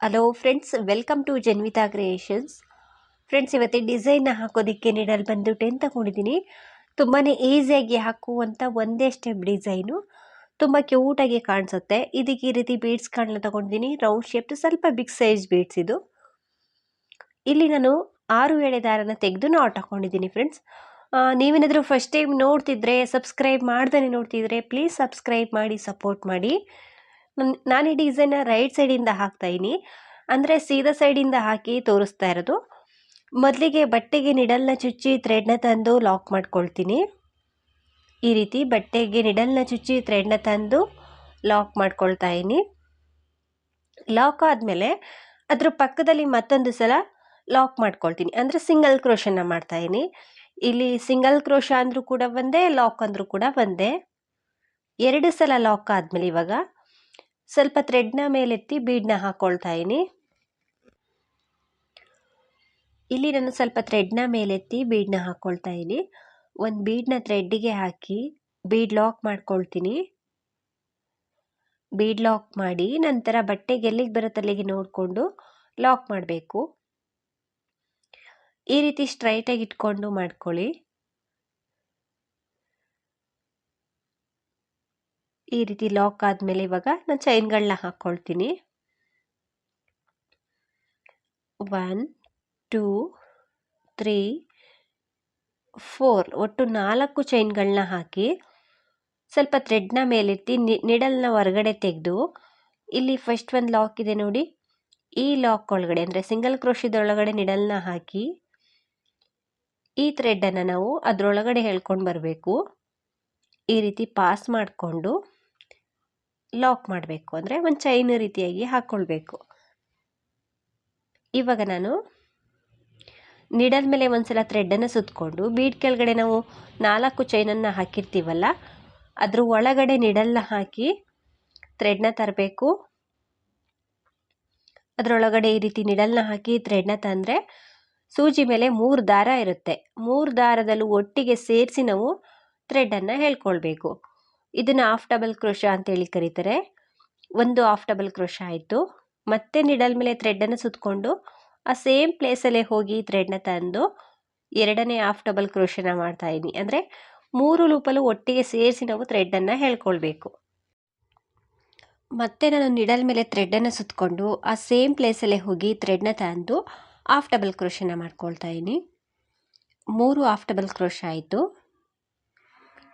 Hello friends welcome to Janvitha creations friends ಇವತ್ತೇ ಡಿಸೈನ್ನ ಹಾಕೋದಕ್ಕೆ ನೀಡಲ್ ಬಂದು ಟೆನ್ ತಗೊಂಡಿದ್ದೀನಿ ತುಂಬಾ ಈಸಿಯಾಗಿ ಹಾಕುವಂಥ ಒಂದೇ ಸ್ಟೆಪ್ ಡಿಸೈನು ತುಂಬ ಕ್ಯೂಟಾಗಿ ಕಾಣಿಸುತ್ತೆ. ಇದಕ್ಕೆ ಈ ರೀತಿ ಬೀಡ್ಸ್ ಕಾಣಲು ತಗೊಂಡಿದ್ದೀನಿ. ರೌಂಡ್ ಶೇಪ್ದು ಸ್ವಲ್ಪ ಬಿಗ್ ಸೈಜ್ ಬೀಡ್ಸ್ ಇದು. ಇಲ್ಲಿ ನಾನು ಆರು ಎಳೆ ದಾರನ ತೆಗೆದು ನಾಟ್ ಹಾಕೊಂಡಿದ್ದೀನಿ ಫ್ರೆಂಡ್ಸ್ ನೀವೇನಾದರೂ ಫಸ್ಟ್ ಟೈಮ್ ನೋಡ್ತಿದ್ರೆ ಸಬ್ಸ್ಕ್ರೈಬ್ ಮಾಡ್ದೇ ನೋಡ್ತಿದ್ರೆ ಪ್ಲೀಸ್ ಸಬ್ಸ್ಕ್ರೈಬ್ ಮಾಡಿ ಸಪೋರ್ಟ್ ಮಾಡಿ. ನಾನು ಈ ಡಿಸೈನ್ನ ರೈಟ್ ಸೈಡಿಂದ ಹಾಕ್ತಾಯಿನಿ ಅಂದರೆ ಸೀದಾ ಸೈಡಿಂದ ಹಾಕಿ ತೋರಿಸ್ತಾ ಇರೋದು. ಮೊದಲಿಗೆ ಬಟ್ಟೆಗೆ ನಿಡಲ್ನ ಚುಚ್ಚಿ ಥ್ರೆಡ್ನ ತಂದು ಲಾಕ್ ಮಾಡ್ಕೊಳ್ತೀನಿ. ಈ ರೀತಿ ಬಟ್ಟೆಗೆ ನಿಡಲ್ನ ಚುಚ್ಚಿ ಥ್ರೆಡ್ನ ತಂದು ಲಾಕ್ ಮಾಡ್ಕೊಳ್ತಾ ಇದ್ದೀನಿ. ಲಾಕ್ ಆದಮೇಲೆ ಅದ್ರ ಪಕ್ಕದಲ್ಲಿ ಮತ್ತೊಂದು ಸಲ ಲಾಕ್ ಮಾಡ್ಕೊಳ್ತೀನಿ. ಅಂದರೆ ಸಿಂಗಲ್ ಕ್ರೋಶನ್ನ ಮಾಡ್ತಾಯಿದ್ದೀನಿ ಇಲ್ಲಿ ಸಿಂಗಲ್ ಕ್ರೋಶ ಅಂದರೂ ಕೂಡ ಒಂದೇ ಲಾಕ್ ಅಂದರೂ ಕೂಡ ಒಂದೇ. ಎರಡು ಸಲ ಲಾಕ್ ಆದಮೇಲೆ ಇವಾಗ ಸ್ವಲ್ಪ ಥ್ರೆಡ್ನ ಮೇಲೆತ್ತಿ ಬೀಡನ್ನ ಹಾಕ್ಕೊಳ್ತಾ ಇದ್ದೀನಿ ಇಲ್ಲಿ ನಾನು ಸ್ವಲ್ಪ ಥ್ರೆಡ್ನ ಮೇಲೆತ್ತಿ ಬೀಡನ್ನ ಹಾಕ್ಕೊಳ್ತಾ ಇದ್ದೀನಿ ಒಂದು ಬೀಡನ್ನ ಥ್ರೆಡ್ಡಿಗೆ ಹಾಕಿ ಬೀಡ್ ಲಾಕ್ ಮಾಡ್ಕೊಳ್ತೀನಿ. ಬೀಡ್ ಲಾಕ್ ಮಾಡಿ ನಂತರ ಬಟ್ಟೆಗೆ ಎಲ್ಲಿಗೆ ಬರುತ್ತೆ ಅಲ್ಲಿಗೆ ನೋಡಿಕೊಂಡು ಲಾಕ್ ಮಾಡಬೇಕು. ಈ ರೀತಿ ಸ್ಟ್ರೈಟಾಗಿ ಇಟ್ಕೊಂಡು ಮಾಡ್ಕೊಳ್ಳಿ. ಈ ರೀತಿ ಲಾಕ್ ಆದಮೇಲೆ ಇವಾಗ ನಾನು ಚೈನ್ಗಳನ್ನ ಹಾಕ್ಕೊಳ್ತೀನಿ ಒನ್ ಟೂ ತ್ರೀ ಫೋರ್ ಒಟ್ಟು ನಾಲ್ಕು ಚೈನ್ಗಳನ್ನ ಹಾಕಿ ಸ್ವಲ್ಪ ಥ್ರೆಡ್ನ ಮೇಲೆತ್ತಿ ನಿಡಲ್ನ ಹೊರಗಡೆ ತೆಗೆದು ಇಲ್ಲಿ ಫಸ್ಟ್ ಒಂದು ಲಾಕ್ ಇದೆ ನೋಡಿ. ಈ ಲಾಕ್ ಒಳಗಡೆ ಅಂದರೆ ಸಿಂಗಲ್ ಕ್ರೋಶದೊಳಗಡೆ ನಿಡಲ್ನ ಹಾಕಿ ಈ ಥ್ರೆಡ್ಡನ್ನು ನಾವು ಅದರೊಳಗಡೆ ಹೇಳ್ಕೊಂಡು ಬರಬೇಕು. ಈ ರೀತಿ ಪಾಸ್ ಮಾಡಿಕೊಂಡು ಲಾಕ್ ಮಾಡಬೇಕು. ಅಂದರೆ ಒಂದು ಚೈನ್ ರೀತಿಯಾಗಿ ಹಾಕ್ಕೊಳ್ಬೇಕು ಇವಾಗ ನಾನು ನಿಡಲ್ ಮೇಲೆ ಒಂದ್ಸಲ ಥ್ರೆಡ್ಡನ್ನು ಸುತ್ತಕೊಂಡು ಬೀಡ್ ಕೆಳಗಡೆ ನಾವು ನಾಲ್ಕು ಚೈನನ್ನು ಹಾಕಿರ್ತೀವಲ್ಲ, ಅದ್ರ ಒಳಗಡೆ ನಿಡಲ್ನ ಹಾಕಿ ಥ್ರೆಡ್ನ ತರಬೇಕು. ಅದರೊಳಗಡೆ ಈ ರೀತಿ ನಿಡಲ್ನ ಹಾಕಿ ಥ್ರೆಡ್ನ ತಂದರೆ ಸೂಜಿ ಮೇಲೆ ಮೂರು ದಾರ ಇರುತ್ತೆ. ಮೂರು ದಾರದಲ್ಲೂ ಒಟ್ಟಿಗೆ ಸೇರಿಸಿ ನಾವು ಥ್ರೆಡ್ಡನ್ನು ಹೇಳ್ಕೊಳ್ಬೇಕು. ಇದನ್ನು ಆಫ್ ಡಬಲ್ ಕ್ರೋಶ ಅಂತೇಳಿ ಕರೀತಾರೆ. ಒಂದು ಆಫ್ ಡಬಲ್ ಕ್ರೋಶ ಆಯಿತು. ಮತ್ತೆ ನಿಡಲ್ ಮೇಲೆ ಥ್ರೆಡ್ಡನ್ನು ಸುತ್ತಕೊಂಡು ಆ ಸೇಮ್ ಪ್ಲೇಸಲ್ಲೇ ಹೋಗಿ ಥ್ರೆಡ್ನ ತಂದು ಎರಡನೇ ಆಫ್ ಡಬಲ್ ಕ್ರೋಶನ ಮಾಡ್ತಾ ಇದ್ದೀನಿ. ಅಂದರೆ ಮೂರು ಲೂಪಲ್ಲೂ ಒಟ್ಟಿಗೆ ಸೇರಿಸಿ ನಾವು ಥ್ರೆಡ್ಡನ್ನು ಹೇಳ್ಕೊಳ್ಬೇಕು. ಮತ್ತೆ ನಾನು ನಿಡಲ್ ಮೇಲೆ ಥ್ರೆಡ್ಡನ್ನು ಸುತ್ತಕೊಂಡು ಆ ಸೇಮ್ ಪ್ಲೇಸಲ್ಲೇ ಹೋಗಿ ಥ್ರೆಡ್ನ ತಂದು ಆಫ್ ಡಬಲ್ ಕ್ರೋಶನ ಮಾಡ್ಕೊಳ್ತಾ ಇದ್ದೀನಿ. ಮೂರು ಆಫ್ ಡಬಲ್ ಕ್ರೋಶ ಆಯಿತು.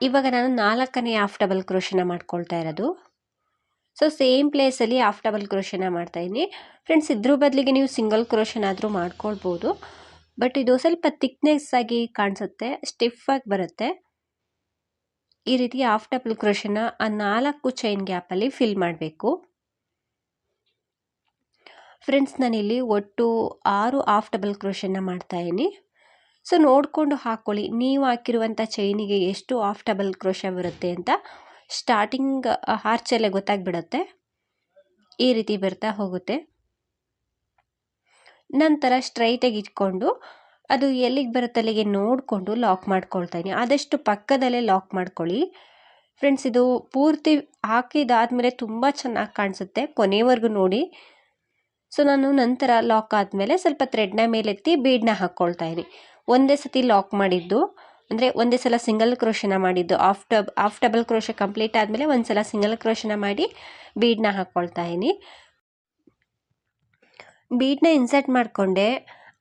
ಇವಾಗ ನಾನು ನಾಲ್ಕನೇ ಆಫ್ ಡಬಲ್ ಕ್ರೋಶನ ಮಾಡ್ಕೊಳ್ತಾ ಇರೋದು. ಸೊ ಸೇಮ್ ಪ್ಲೇಸಲ್ಲಿ ಆಫ್ ಡಬಲ್ ಕ್ರೋಶನ ಮಾಡ್ತಾಯಿದ್ದೀನಿ ಫ್ರೆಂಡ್ಸ್ ಇದ್ರ ಬದಲಿಗೆ ನೀವು ಸಿಂಗಲ್ ಕ್ರೋಷನ್ ಆದರೂ ಮಾಡ್ಕೊಳ್ಬೋದು. ಬಟ್ ಇದು ಸ್ವಲ್ಪ ಥಿಕ್ನೆಸ್ ಆಗಿ ಕಾಣಿಸುತ್ತೆ ಸ್ಟಿಫಾಗಿ ಬರುತ್ತೆ. ಈ ರೀತಿ ಆಫ್ ಡಬಲ್ ಕ್ರೋಶನ ಆ ನಾಲ್ಕು ಚೈನ್ ಗ್ಯಾಪಲ್ಲಿ ಫಿಲ್ ಮಾಡಬೇಕು. ಫ್ರೆಂಡ್ಸ್ ನಾನಿಲ್ಲಿ ಒಟ್ಟು ಆರು ಆಫ್ ಡಬಲ್ ಕ್ರೋಶನ್ನ ಮಾಡ್ತಾಯಿದ್ದೀನಿ ಸೊ ನೋಡಿಕೊಂಡು ಹಾಕ್ಕೊಳ್ಳಿ ನೀವು ಹಾಕಿರುವಂಥ ಚೈನಿಗೆ ಎಷ್ಟು ಆಫ್ ಡಬಲ್ ಕ್ರೋಶ ಬರುತ್ತೆ ಅಂತ. ಸ್ಟಾರ್ಟಿಂಗ್ ಹಾರ್ಚಲ್ಲೇ ಗೊತ್ತಾಗ್ಬಿಡುತ್ತೆ. ಈ ರೀತಿ ಬರ್ತಾ ಹೋಗುತ್ತೆ. ನಂತರ ಸ್ಟ್ರೈಟಾಗಿ ಇಟ್ಕೊಂಡು, ಅದು ಎಲ್ಲಿಗೆ ಬರುತ್ತೆ ಅಲ್ಲಿಗೆ ನೋಡಿಕೊಂಡು ಲಾಕ್ ಮಾಡ್ಕೊಳ್ತಾ ಆದಷ್ಟು ಪಕ್ಕದಲ್ಲೇ ಲಾಕ್ ಮಾಡ್ಕೊಳ್ಳಿ. ಫ್ರೆಂಡ್ಸ್ ಇದು ಪೂರ್ತಿ ಹಾಕಿದಾದ್ಮೇಲೆ ತುಂಬ ಚೆನ್ನಾಗಿ ಕಾಣಿಸುತ್ತೆ. ಕೊನೆವರೆಗೂ ನೋಡಿ. ಸೊ ನಾನು ನಂತರ ಲಾಕ್ ಆದಮೇಲೆ ಸ್ವಲ್ಪ ಥ್ರೆಡ್ನ ಮೇಲೆತ್ತಿ ಬೀಡನ್ನ ಹಾಕ್ಕೊಳ್ತಾ ಒಂದೇ ಸತಿ ಲಾಕ್ ಮಾಡಿದ್ದು, ಅಂದರೆ ಒಂದೇ ಸಲ ಸಿಂಗಲ್ ಕ್ರೋಶನ ಮಾಡಿದ್ದು. Half dub half double crochet complete ಆದಮೇಲೆ ಒಂದು ಸಲ ಸಿಂಗಲ್ ಕ್ರೋಶನ ಮಾಡಿ ಬೀಡನ್ನ ಹಾಕ್ಕೊಳ್ತಾ ಇದ್ದೀನಿ. ಬೀಡನ್ನ ಇನ್ಸರ್ಟ್ ಮಾಡಿಕೊಂಡೆ,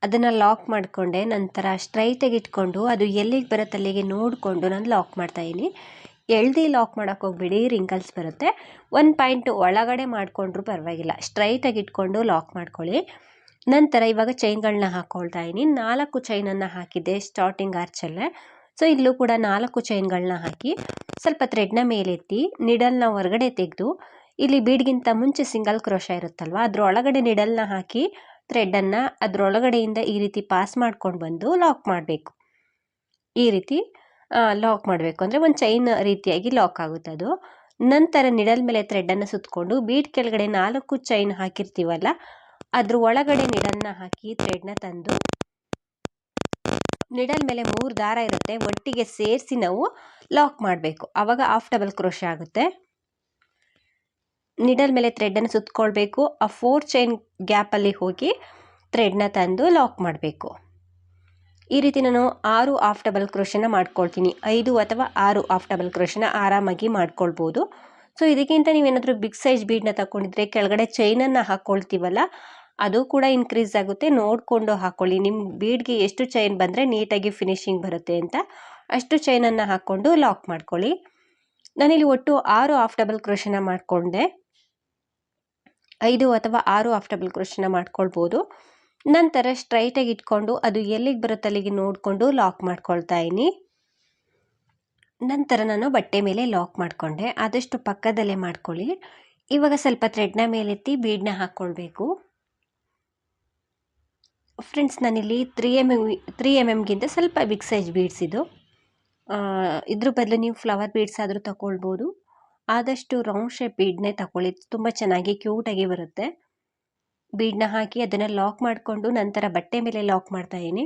ಅದನ್ನು ಲಾಕ್ ಮಾಡಿಕೊಂಡೆ, ನಂತರ ಸ್ಟ್ರೈಟಾಗಿ ಇಟ್ಕೊಂಡು ಅದು ಎಲ್ಲಿಗೆ ಬರುತ್ತೆ ಅಲ್ಲಿಗೆ ನೋಡಿಕೊಂಡು ನಾನು ಲಾಕ್ ಮಾಡ್ತಾಯಿದ್ದೀನಿ ಎಳ್ದು ಲಾಕ್ ಮಾಡೋಕ್ಕೆ ಹೋಗ್ಬಿಡಿ ರಿಂಕಲ್ಸ್ ಬರುತ್ತೆ. ಒಂದು ಪಾಯಿಂಟ್ ಒಳಗಡೆ ಮಾಡಿಕೊಂಡ್ರೂ ಪರವಾಗಿಲ್ಲ. ಸ್ಟ್ರೈಟಾಗಿ ಇಟ್ಕೊಂಡು ಲಾಕ್ ಮಾಡ್ಕೊಳ್ಳಿ. ನಂತರ ಇವಾಗ ಚೈನ್ಗಳನ್ನ ಹಾಕ್ಕೊಳ್ತಾ ಇದೀನಿ ನಾಲ್ಕು ಚೈನನ್ನು ಹಾಕಿದ್ದೆ ಸ್ಟಾರ್ಟಿಂಗ್ ಆರ್ಚಲ್ಲೇ ಸೊ ಇಲ್ಲೂ ಕೂಡ ನಾಲ್ಕು ಚೈನ್ಗಳನ್ನ ಹಾಕಿ ಸ್ವಲ್ಪ ಥ್ರೆಡ್ನ ಮೇಲೆತ್ತಿ ನಿಡಲ್ನ ಹೊರಗಡೆ ತೆಗೆದು, ಇಲ್ಲಿ ಬೀಡ್ಗಿಂತ ಮುಂಚೆ ಸಿಂಗಲ್ ಕ್ರೋಶ ಇರುತ್ತಲ್ವ, ಅದರೊಳಗಡೆ ನಿಡಲ್ನ ಹಾಕಿ ಥ್ರೆಡ್ಡನ್ನು ಅದರೊಳಗಡೆಯಿಂದ ಈ ರೀತಿ ಪಾಸ್ ಮಾಡ್ಕೊಂಡು ಬಂದು ಲಾಕ್ ಮಾಡಬೇಕು. ಈ ರೀತಿ ಲಾಕ್ ಮಾಡಬೇಕು. ಅಂದರೆ ಒಂದು ಚೈನ್ ರೀತಿಯಾಗಿ ಲಾಕ್ ಆಗುತ್ತೆ ಅದು. ನಂತರ ನಿಡಲ್ ಮೇಲೆ ಥ್ರೆಡ್ಡನ್ನು ಸುತ್ತಕೊಂಡು ಬೀಡ್ ಕೆಳಗಡೆ ನಾಲ್ಕು ಚೈನ್ ಹಾಕಿರ್ತೀವಲ್ಲ ಅದ್ರ ಒಳಗಡೆ ನಿಡನ್ನ ಹಾಕಿ ಥ್ರೆಡ್ನ ತಂದು ನಿಡಲ್ ಮೇಲೆ ಮೂರು ದಾರ ಇರುತ್ತೆ. ಒಟ್ಟಿಗೆ ಸೇರಿಸಿ ನಾವು ಲಾಕ್ ಮಾಡಬೇಕು. ಆವಾಗ ಆಫ್ ಡಬಲ್ ಕ್ರೋಶ ಆಗುತ್ತೆ. ನಿಡಲ್ ಮೇಲೆ ಥ್ರೆಡನ್ನು ಸುತ್ತಕೊಳ್ಬೇಕು ಆ ಫೋರ್ ಚೈನ್ ಗ್ಯಾಪಲ್ಲಿ ಹೋಗಿ ಥ್ರೆಡ್ನ ತಂದು ಲಾಕ್ ಮಾಡಬೇಕು. ಈ ರೀತಿ ನಾನು ಆರು ಆಫ್ ಡಬಲ್ ಕ್ರೋಶನ ಮಾಡ್ಕೊಳ್ತೀನಿ. ಐದು ಅಥವಾ ಆರು ಆಫ್ ಡಬಲ್ ಕ್ರೋಶನ ಆರಾಮಾಗಿ ಮಾಡ್ಕೊಳ್ಬೋದು. ಸೊ ಇದಕ್ಕಿಂತ ನೀವೇನಾದರೂ ಬಿಗ್ ಸೈಜ್ ಬೀಡನ್ನ ತಗೊಂಡಿದ್ರೆ ಕೆಳಗಡೆ ಚೈನನ್ನು ಹಾಕ್ಕೊಳ್ತೀವಲ್ಲ ಅದು ಕೂಡ ಇನ್ಕ್ರೀಸ್ ಆಗುತ್ತೆ. ನೋಡಿಕೊಂಡು ಹಾಕ್ಕೊಳ್ಳಿ ನಿಮ್ಮ ಬೀಡ್ಗೆ ಎಷ್ಟು ಚೈನ್ ಬಂದರೆ ನೀಟಾಗಿ ಫಿನಿಶಿಂಗ್ ಬರುತ್ತೆ ಅಂತ. ಅಷ್ಟು ಚೈನನ್ನು ಹಾಕ್ಕೊಂಡು ಲಾಕ್ ಮಾಡ್ಕೊಳ್ಳಿ. ನಾನಿಲ್ಲಿ ಒಟ್ಟು ಆರು ಆಫ್ ಡಬಲ್ ಕ್ರೋಶನ ಮಾಡಿಕೊಂಡೆ. ಐದು ಅಥವಾ ಆರು ಆಫ್ ಡಬಲ್ ಕ್ರೋಶನ ಮಾಡ್ಕೊಳ್ಬೋದು. ನಂತರ ಸ್ಟ್ರೈಟಾಗಿ ಇಟ್ಕೊಂಡು ಅದು ಎಲ್ಲಿಗೆ ಬರುತ್ತೆ ಅಲ್ಲಿಗೆ ನೋಡಿಕೊಂಡು ಲಾಕ್ ಮಾಡ್ಕೊಳ್ತಾ ಇದ್ದೀನಿ. ನಂತರ ನಾನು ಬಟ್ಟೆ ಮೇಲೆ ಲಾಕ್ ಮಾಡಿಕೊಂಡೆ. ಆದಷ್ಟು ಪಕ್ಕದಲ್ಲೇ ಮಾಡ್ಕೊಳ್ಳಿ. ಇವಾಗ ಸ್ವಲ್ಪ ಥ್ರೆಡ್ನ ಮೇಲೆತ್ತಿ ಬೀಡನ್ನ ಹಾಕ್ಕೊಳ್ಬೇಕು ಫ್ರೆಂಡ್ಸ್ ನಾನಿಲ್ಲಿ three M M three M ಎಮ್ಗಿಂತ ಸ್ವಲ್ಪ ಬಿಗ್ ಸೈಜ್ ಬೀಡ್ಸ್ ಇದು. ಇದ್ರ ಬದಲು ನೀವು ಫ್ಲವರ್ ಬೀಡ್ಸ್ ಆದರೂ ತಗೊಳ್ಬೋದು ಆದಷ್ಟು ರೌಂಡ್ ಶೇಪ್ ಬೀಡ್ನೇ ತಗೊಳ್ಳಿ ತುಂಬ ಚೆನ್ನಾಗಿ ಕ್ಯೂಟಾಗಿ ಬರುತ್ತೆ. ಬೀಡನ್ನ ಹಾಕಿ ಅದನ್ನು ಲಾಕ್ ಮಾಡಿಕೊಂಡು ನಂತರ ಬಟ್ಟೆ ಮೇಲೆ ಲಾಕ್ ಮಾಡ್ತಾ ಇದ್ದೀನಿ.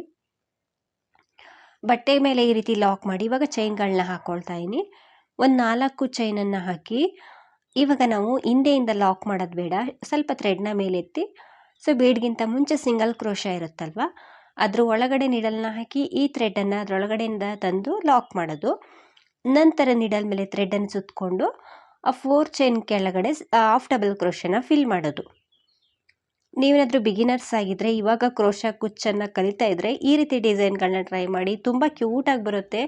ಬಟ್ಟೆ ಮೇಲೆ ಈ ರೀತಿ ಲಾಕ್ ಮಾಡಿ ಇವಾಗ ಚೈನ್ಗಳನ್ನ ಹಾಕ್ಕೊಳ್ತಾ ಇದ್ದೀನಿ. ಒಂದು ನಾಲ್ಕು ಚೈನನ್ನು ಹಾಕಿ ಇವಾಗ ನಾವು ಹಿಂದೆಯಿಂದ ಲಾಕ್ ಮಾಡೋದು ಬೇಡ. ಸ್ವಲ್ಪ ಥ್ರೆಡ್ನ ಮೇಲೆತ್ತಿ ಸೊ ಬೀಡ್ಗಿಂತ ಮುಂಚೆ ಸಿಂಗಲ್ ಕ್ರೋಶ ಇರುತ್ತಲ್ವ? ಅದ್ರ ಒಳಗಡೆ ನಿಡಲ್ನ ಹಾಕಿ ಈ ಥ್ರೆಡನ್ನು ಅದರೊಳಗಡೆಯಿಂದ ತಂದು ಲಾಕ್ ಮಾಡೋದು. ನಂತರ ನೀಡಲ್ ಮೇಲೆ ಥ್ರೆಡನ್ನು ಸುತ್ತಕೊಂಡು ಆ ಫೋರ್ ಚೈನ್ ಕೆಳಗಡೆ ಆಫ್ ಡಬಲ್ ಕ್ರೋಶನ ಫಿಲ್ ಮಾಡೋದು. ನೀವೇನಾದರೂ ಬಿಗಿನರ್ಸ್ ಆಗಿದ್ದರೆ ಇವಾಗ ಕ್ರೋಶ ಕುಚ್ಚನ್ನು ಕಲಿತಾ ಇದ್ದರೆ ಈ ರೀತಿ ಡಿಸೈನ್ಗಳನ್ನ ಟ್ರೈ ಮಾಡಿ, ತುಂಬ ಕ್ಯೂಟಾಗಿ ಬರುತ್ತೆ.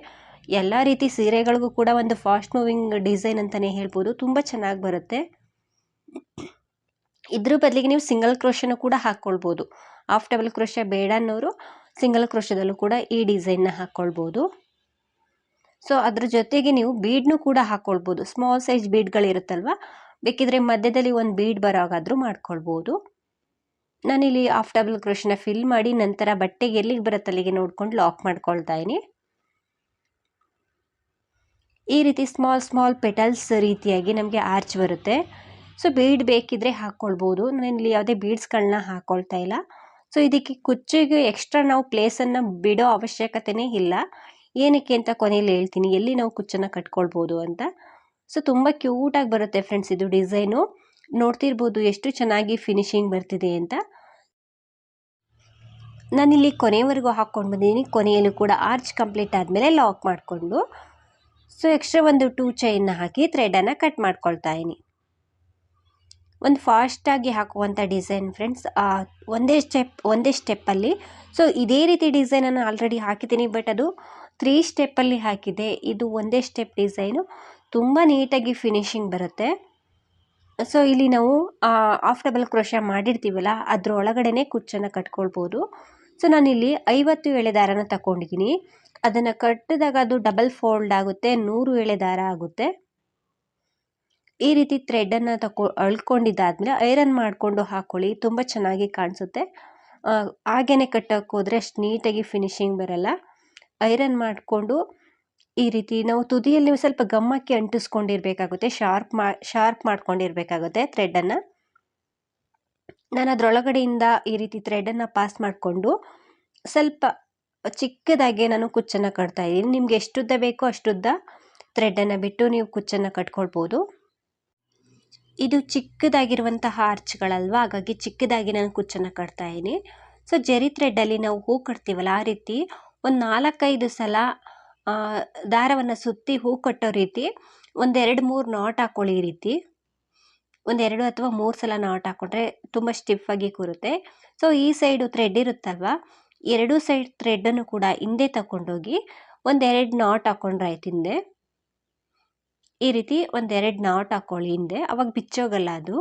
ಎಲ್ಲ ರೀತಿ ಸೀರೆಗಳಿಗೂ ಕೂಡ ಒಂದು ಫಾಸ್ಟ್ ಮೂವಿಂಗ್ ಡಿಸೈನ್ ಅಂತಲೇ ಹೇಳ್ಬೋದು. ತುಂಬ ಚೆನ್ನಾಗಿ ಬರುತ್ತೆ. ಇದ್ರ ಬದಲಿಗೆ ನೀವು ಸಿಂಗಲ್ ಕ್ರೋಶನ ಕೂಡ ಹಾಕ್ಕೊಳ್ಬೋದು ಆಫ್ ಡಬಲ್ ಕ್ರೋಶ ಬೇಡ ಅನ್ನೋರು ಸಿಂಗಲ್ ಕ್ರೋಶದಲ್ಲೂ ಕೂಡ ಈ ಡಿಸೈನ್ನ ಹಾಕ್ಕೊಳ್ಬೋದು ಸೊ ಅದ್ರ ಜೊತೆಗೆ ನೀವು ಬೀಡ್ನು ಕೂಡ ಹಾಕ್ಕೊಳ್ಬೋದು ಸ್ಮಾಲ್ ಸೈಜ್ ಬೀಡ್ಗಳಿರುತ್ತಲ್ವ ಬೇಕಿದ್ರೆ ಮಧ್ಯದಲ್ಲಿ ಒಂದು ಬೀಡ್ ಬರೋಗಾದರೂ ಮಾಡ್ಕೊಳ್ಬೋದು. ನಾನಿಲ್ಲಿ ಆಫ್ ಡಬಲ್ ಕ್ರೋಶನ ಫಿಲ್ ಮಾಡಿ ನಂತರ ಬಟ್ಟೆಗೆ ಎಲ್ಲಿಗೆ ಬರುತ್ತೆ ಅಲ್ಲಿಗೆ ನೋಡ್ಕೊಂಡು ಲಾಕ್ ಮಾಡ್ಕೊಳ್ತಾ ಇದ್ದೀನಿ ಈ ರೀತಿ ಸ್ಮಾಲ್ ಸ್ಮಾಲ್ ಪೆಟಲ್ಸ್ ರೀತಿಯಾಗಿ ನಮಗೆ ಆರ್ಚ್ ಬರುತ್ತೆ. ಸೊ ಬೀಡ್ ಬೇಕಿದ್ರೆ ಹಾಕ್ಕೊಳ್ಬೋದು ನಾನಿಲ್ಲಿ ಯಾವುದೇ ಬೀಡ್ಸ್ಗಳನ್ನ ಹಾಕ್ಕೊಳ್ತಾ ಇಲ್ಲ. ಸೊ ಇದಕ್ಕೆ ಕುಚ್ಚಿಗೆ ಎಕ್ಸ್ಟ್ರಾ ನಾವು ಪ್ಲೇಸನ್ನು ಬಿಡೋ ಅವಶ್ಯಕತೆನೇ ಇಲ್ಲ. ಏನಕ್ಕೆ ಅಂತ ಕೊನೆಯಲ್ಲಿ ಹೇಳ್ತೀನಿ. ಎಲ್ಲಿ ನಾವು ಕುಚ್ಚನ್ನು ಕಟ್ಕೊಳ್ಬೋದು ಅಂತ. ಸೊ ತುಂಬ ಕ್ಯೂಟಾಗಿ ಬರುತ್ತೆ ಫ್ರೆಂಡ್ಸ್ ಇದು ಡಿಸೈನು ನೋಡ್ತಿರ್ಬೋದು ಎಷ್ಟು ಚೆನ್ನಾಗಿ ಫಿನಿಶಿಂಗ್ ಬರ್ತಿದೆ ಅಂತ. ನಾನಿಲ್ಲಿ ಕೊನೆವರೆಗೂ ಹಾಕ್ಕೊಂಡು ಬಂದಿದ್ದೀನಿ. ಕೊನೆಯಲ್ಲೂ ಕೂಡ ಆರ್ಚ್ ಕಂಪ್ಲೀಟ್ ಆದಮೇಲೆ ಲಾಕ್ ಮಾಡಿಕೊಂಡು. ಸೊ ಎಕ್ಸ್ಟ್ರಾ ಒಂದು ಟೂ ಚೈನ್ನ ಹಾಕಿ ಥ್ರೆಡನ್ನು ಕಟ್ ಮಾಡ್ಕೊಳ್ತಾ ಇದ್ದೀನಿ. ಒಂದು ಫಾಸ್ಟಾಗಿ ಹಾಕುವಂಥ ಡಿಸೈನ್ ಫ್ರೆಂಡ್ಸ್ ಒಂದೇ ಸ್ಟೆಪ್ ಒಂದೇ ಸ್ಟೆಪ್ಪಲ್ಲಿ ಸೊ ಇದೇ ರೀತಿ ಡಿಸೈನನ್ನು ಆಲ್ರೆಡಿ ಹಾಕಿದ್ದೀನಿ ಬಟ್ ಅದು ತ್ರೀ ಸ್ಟೆಪ್ಪಲ್ಲಿ ಹಾಕಿದೆ. ಇದು ಒಂದೇ ಸ್ಟೆಪ್ ಡಿಸೈನು ತುಂಬ ನೀಟಾಗಿ ಫಿನಿಶಿಂಗ್ ಬರುತ್ತೆ. ಸೊ ಇಲ್ಲಿ ನಾವು ಆಫ್ ಡಬಲ್ ಕ್ರೋಶ ಮಾಡಿರ್ತೀವಲ್ಲ ಅದ್ರ ಒಳಗಡೆನೆ ಕುಚ್ಚನ್ನು ಕಟ್ಕೊಳ್ಬೋದು. ಸೊ ನಾನಿಲ್ಲಿ ಐವತ್ತು ಎಳೆ ದಾರನ ತಗೊಂಡಿದ್ದೀನಿ ಅದನ್ನು ಕಟ್ಟಿದಾಗ ಅದು ಡಬಲ್ ಫೋಲ್ಡ್ ಆಗುತ್ತೆ, ನೂರು ಎಳೆ ದಾರ ಆಗುತ್ತೆ. ಈ ರೀತಿ ಥ್ರೆಡನ್ನು ತಕೊ, ಅಳ್ಕೊಂಡಿದ್ದಾದ್ಮೇಲೆ ಐರನ್ ಮಾಡಿಕೊಂಡು ಹಾಕ್ಕೊಳ್ಳಿ ತುಂಬ ಚೆನ್ನಾಗಿ ಕಾಣಿಸುತ್ತೆ. ಹಾಗೇ ಕಟ್ಟಕ್ಕೆ ಹೋದರೆ ಅಷ್ಟು ನೀಟಾಗಿ ಫಿನಿಶಿಂಗ್ ಬರಲ್ಲ. ಐರನ್ ಮಾಡಿಕೊಂಡು ಈ ರೀತಿ ನಾವು ತುದಿಯಲ್ಲಿ ಸ್ವಲ್ಪ ಗಮ್ಮಕ್ಕೆ ಅಂಟಿಸ್ಕೊಂಡಿರ್ಬೇಕಾಗುತ್ತೆ ಶಾರ್ಪ್ ಮಾ ಶಾರ್ಪ್ ಮಾಡ್ಕೊಂಡಿರ್ಬೇಕಾಗುತ್ತೆ ಥ್ರೆಡನ್ನು ನಾನು ಅದರೊಳಗಡೆಯಿಂದ ಈ ರೀತಿ ಥ್ರೆಡನ್ನು ಪಾಸ್ ಮಾಡಿಕೊಂಡು ಸ್ವಲ್ಪ ಚಿಕ್ಕದಾಗೆ ನಾನು ಕುಚ್ಚನ್ನು ಕಟ್ತಾ ಇದ್ದೀನಿ. ನಿಮ್ಗೆ ಎಷ್ಟುದ್ದ ಬೇಕೋ ಅಷ್ಟುದ್ದ ಥ್ರೆಡನ್ನು ಬಿಟ್ಟು ನೀವು ಕುಚ್ಚನ್ನು ಕಟ್ಕೊಳ್ಬೋದು. ಇದು ಚಿಕ್ಕದಾಗಿರುವಂತಹ ಆರ್ಚ್ಗಳಲ್ವ? ಹಾಗಾಗಿ ಚಿಕ್ಕದಾಗಿ ನಾನು ಕುಚ್ಚನ್ನು ಕಟ್ತಾ ಇದ್ದೀನಿ. ಸೊ ಜರಿ ಥ್ರೆಡ್ಡಲ್ಲಿ ನಾವು ಹೂ ಕಟ್ತೀವಲ್ಲ, ಆ ರೀತಿ ಒಂದು ನಾಲ್ಕೈದು ಸಲ ದಾರವನ್ನು ಸುತ್ತಿ ಹೂ ಕಟ್ಟೋ ರೀತಿ ಒಂದೆರಡು ಮೂರು ನಾಟ್ ಹಾಕ್ಕೊಳ್ಳಿ ಈ ರೀತಿ. ಒಂದೆರಡು ಅಥವಾ ಮೂರು ಸಲ ನಾಟ್ ಹಾಕ್ಕೊಂಡ್ರೆ ತುಂಬ ಸ್ಟಿಫಾಗಿ ಕೂರುತ್ತೆ. ಸೊ ಈ ಸೈಡು ಥ್ರೆಡ್ ಇರುತ್ತಲ್ವ? ಎರಡೂ ಸೈಡ್ ಥ್ರೆಡ್ಡನ್ನು ಕೂಡ ಹಿಂದೆ ತಗೊಂಡೋಗಿ ಒಂದೆರಡು ನಾಟ್ ಹಾಕೊಂಡ್ರೆ ಆಯ್ತು ಹಿಂದೆ. ಈ ರೀತಿ ಒಂದೆರಡು ನಾಟ್ ಹಾಕ್ಕೊಳ್ಳಿ ಹಿಂದೆ. ಅವಾಗ ಬಿಚ್ಚೋಗಲ್ಲ ಅದು.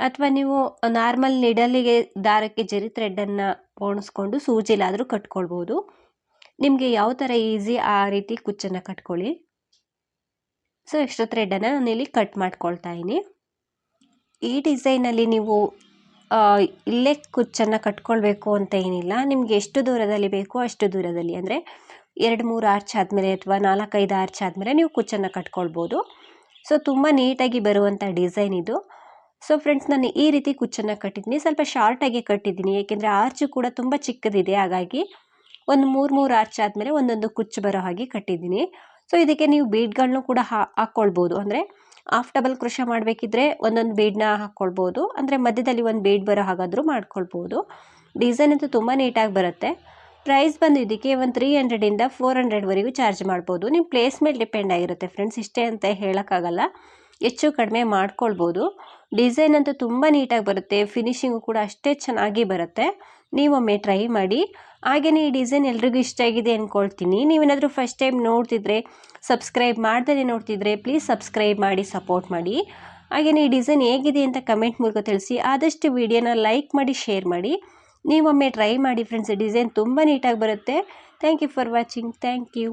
ಅಥವಾ ನೀವು ನಾರ್ಮಲ್ ನಿಡಲಿಗೆ ದಾರಕ್ಕೆ ಜರಿ ಥ್ರೆಡ್ಡನ್ನು ಪೋಣಿಸ್ಕೊಂಡು ಸೂಜಿಲಾದರೂ ಕಟ್ಕೊಳ್ಬೋದು. ನಿಮಗೆ ಯಾವ ಥರ ಈಸಿ ಆ ರೀತಿ ಕುಚ್ಚನ್ನು ಕಟ್ಕೊಳ್ಳಿ. ಸೊ ಎಕ್ಸ್ಟ್ರಾ ಥ್ರೆಡನ್ನು ಇಲ್ಲಿ ಕಟ್ ಮಾಡ್ಕೊಳ್ತಾ ಇದ್ದೀನಿ. ಈ ಡಿಸೈನಲ್ಲಿ ನೀವು ಇಲ್ಲೇ ಕುಚ್ಚನ್ನು ಕಟ್ಕೊಳ್ಬೇಕು ಅಂತ ಏನಿಲ್ಲ. ನಿಮಗೆ ಎಷ್ಟು ದೂರದಲ್ಲಿ ಬೇಕೋ ಅಷ್ಟು ದೂರದಲ್ಲಿ. ಅಂದರೆ ಎರಡು ಮೂರು ಆರ್ಚ್ ಆದಮೇಲೆ ಅಥವಾ ನಾಲ್ಕೈದು ಆರ್ಚ್ ಆದಮೇಲೆ ನೀವು ಕುಚ್ಚನ್ನು ಕಟ್ಕೊಳ್ಬೋದು. ಸೊ, ತುಂಬ ನೀಟಾಗಿ ಬರುವಂಥ ಡಿಸೈನ್ ಇದು. ಸೊ, ಫ್ರೆಂಡ್ಸ್, ನಾನು ಈ ರೀತಿ ಕುಚ್ಚನ್ನು ಕಟ್ಟಿದ್ದೀನಿ. ಸ್ವಲ್ಪ ಶಾರ್ಟಾಗಿ ಕಟ್ಟಿದ್ದೀನಿ. ಏಕೆಂದರೆ ಆರ್ಚು ಕೂಡ ತುಂಬ ಚಿಕ್ಕದಿದೆ. ಹಾಗಾಗಿ ಒಂದು ಮೂರು ಮೂರು ಆರ್ಚ್ ಆದಮೇಲೆ ಒಂದೊಂದು ಕುಚ್ಚು ಬರೋ ಹಾಗೆ ಕಟ್ಟಿದ್ದೀನಿ. ಸೊ, ಇದಕ್ಕೆ ನೀವು ಬೀಡ್ಗಳನ್ನು ಕೂಡ ಹಾಕ್ಕೊಳ್ಬೋದು ಅಂದರೆ ಆಫ್ ಡಬಲ್ ಕೃಷಿ ಮಾಡಬೇಕಿದ್ರೆ ಒಂದೊಂದು ಬೀಡನ್ನ ಹಾಕ್ಕೊಳ್ಬೋದು ಅಂದರೆ ಮಧ್ಯದಲ್ಲಿ ಒಂದು ಬೀಡ್ ಬರೋ ಹಾಗಾದರೂ ಮಾಡ್ಕೊಳ್ಬೋದು. ಡಿಸೈನ್ ಅಂತೂ ತುಂಬ ನೀಟಾಗಿ ಬರುತ್ತೆ. ಪ್ರೈಸ್ ಬಂದು ಇದಕ್ಕೆ ಒಂದು ತ್ರೀ ಹಂಡ್ರೆಡಿಂದ ಫೋರ್ ಹಂಡ್ರೆಡ್ವರೆಗೂ ಚಾರ್ಜ್ ಮಾಡ್ಬೋದು. ನಿಮ್ಮ ಪ್ಲೇಸ್ ಮೇಲೆ ಡಿಪೆಂಡ್ ಆಗಿರುತ್ತೆ ಫ್ರೆಂಡ್ಸ್ ಇಷ್ಟೇ ಅಂತ ಹೇಳೋಕ್ಕಾಗಲ್ಲ. ಹೆಚ್ಚು ಕಡಿಮೆ ಮಾಡ್ಕೊಳ್ಬೋದು. ಡಿಸೈನ್ ಅಂತೂ ತುಂಬ ನೀಟಾಗಿ ಬರುತ್ತೆ. ಫಿನಿಶಿಂಗು ಕೂಡ ಅಷ್ಟೇ ಚೆನ್ನಾಗಿ ಬರುತ್ತೆ. ನೀವೊಮ್ಮೆ ಟ್ರೈ ಮಾಡಿ. ಹಾಗೆಯೇ ಈ ಡಿಸೈನ್ ಎಲ್ರಿಗೂ ಇಷ್ಟ ಆಗಿದೆ ಅಂದ್ಕೊಳ್ತೀನಿ ನೀವೇನಾದರೂ ಫಸ್ಟ್ ಟೈಮ್ ನೋಡ್ತಿದ್ರೆ ಸಬ್ಸ್ಕ್ರೈಬ್ ಮಾಡ್ದೇ ನೋಡ್ತಿದ್ರೆ ಪ್ಲೀಸ್ ಸಬ್ಸ್ಕ್ರೈಬ್ ಮಾಡಿ ಸಪೋರ್ಟ್ ಮಾಡಿ. ಹಾಗೆಯೇ ಈ ಡಿಸೈನ್ ಹೇಗಿದೆ ಅಂತ ಕಮೆಂಟ್ ಮೂಲಕ ತಿಳಿಸಿ. ಆದಷ್ಟು ವಿಡಿಯೋನ ಲೈಕ್ ಮಾಡಿ ಶೇರ್ ಮಾಡಿ. ನೀವೊಮ್ಮೆ ಟ್ರೈ ಮಾಡಿ ಫ್ರೆಂಡ್ಸ್ ಡಿಸೈನ್ ತುಂಬ ನೀಟಾಗಿ ಬರುತ್ತೆ. Thank you for watching thank you